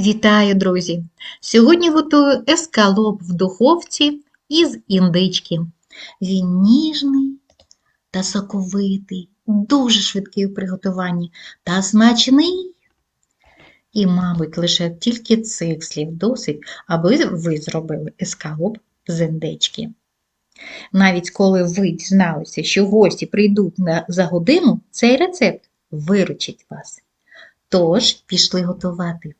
Вітаю, друзі! Сьогодні готую ескалоп в духовці із індички. Він ніжний та соковитий, дуже швидкий у приготуванні та смачний. І, мабуть, лише тільки цих слів досить, аби ви зробили ескалоп з індички. Навіть коли ви дізналися, що гості прийдуть на, за годину, цей рецепт виручить вас. Тож, пішли готувати.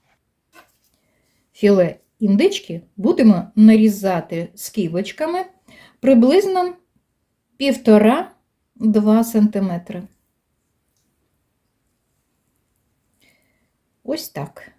Філе індички будемо нарізати скибочками приблизно 1,5-2 см. Ось так.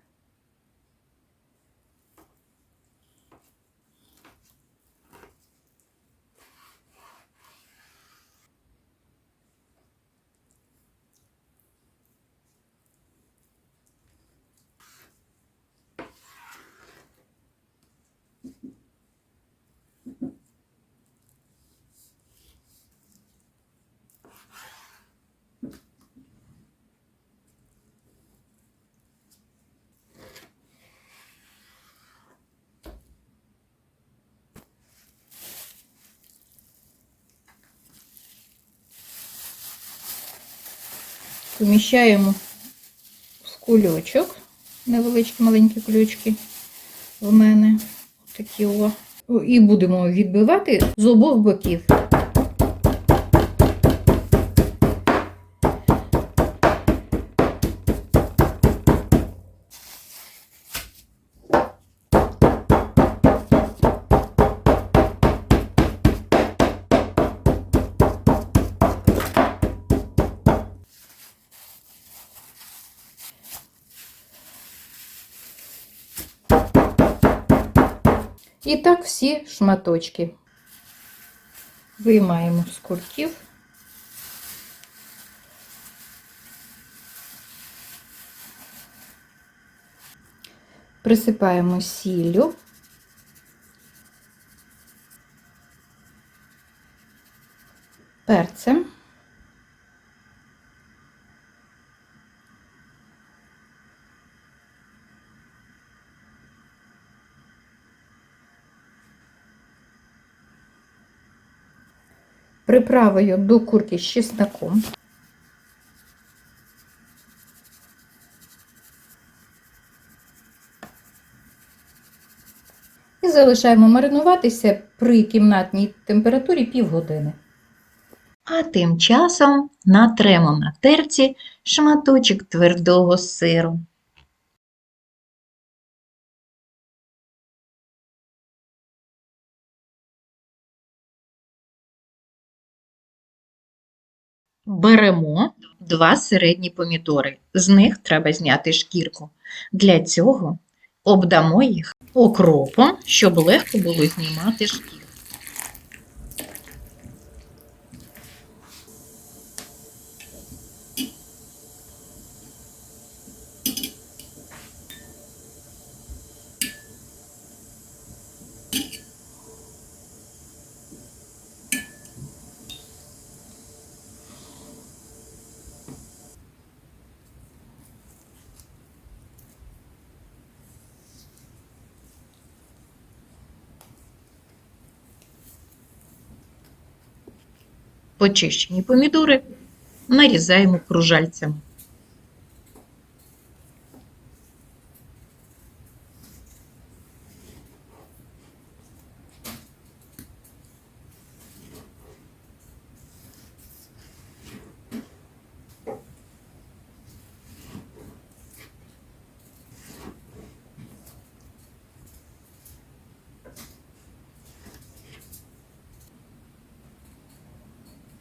Поміщаємо в кульочок, невеличкі маленькі кульочки в мене. Такі о. І будемо відбивати з обох боків. І так всі шматочки виймаємо з кульків. Присипаємо сіллю. Перцем. Приправою до курки з чесноком. І залишаємо маринуватися при кімнатній температурі півгодини. А тим часом натремо на терці шматочок твердого сиру. Беремо два середні помідори. З них треба зняти шкірку. Для цього обдамо їх окропом, щоб легко було знімати шкірку. Почищені помідори нарізаємо кружальцями.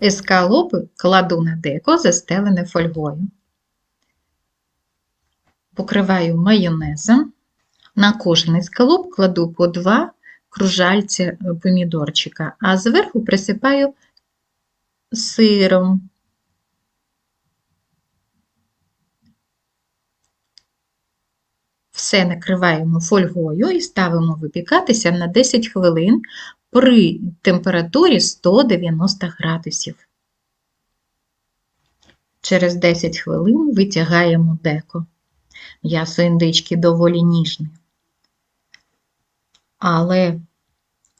Ескалопи кладу на деко, застелене фольгою. Покриваю майонезом. На кожен ескалоп кладу по два кружальці помідорчика, а зверху присипаю сиром. Все накриваємо фольгою і ставимо випікатися на 10 хвилин при температурі 190 градусів. Через 10 хвилин витягаємо деко. М'ясо індички доволі ніжне. Але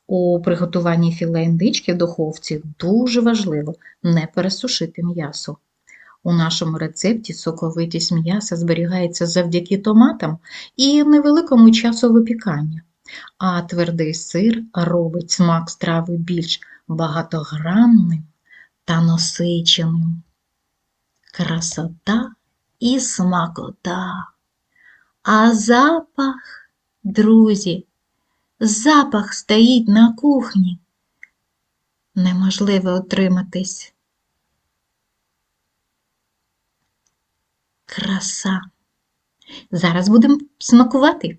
у приготуванні філе індички в духовці дуже важливо не пересушити м'ясо. У нашому рецепті соковитість м'яса зберігається завдяки томатам і невеликому часу випікання, а твердий сир робить смак страви більш багатогранним та насиченим. Красота і смакота. А запах, друзі, запах стоїть на кухні. Неможливо утриматись. Краса. Зараз будемо смакувати.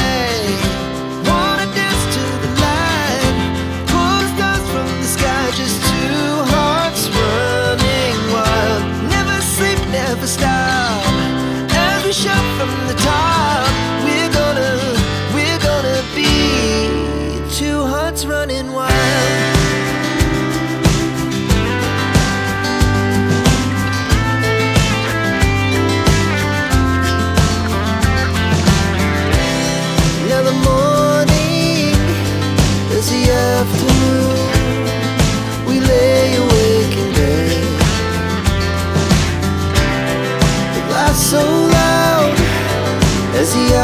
Shout from the top, we're gonna, we're gonna be two hearts running wild. Now the morning is the afternoon. We lay awake in bed. The as he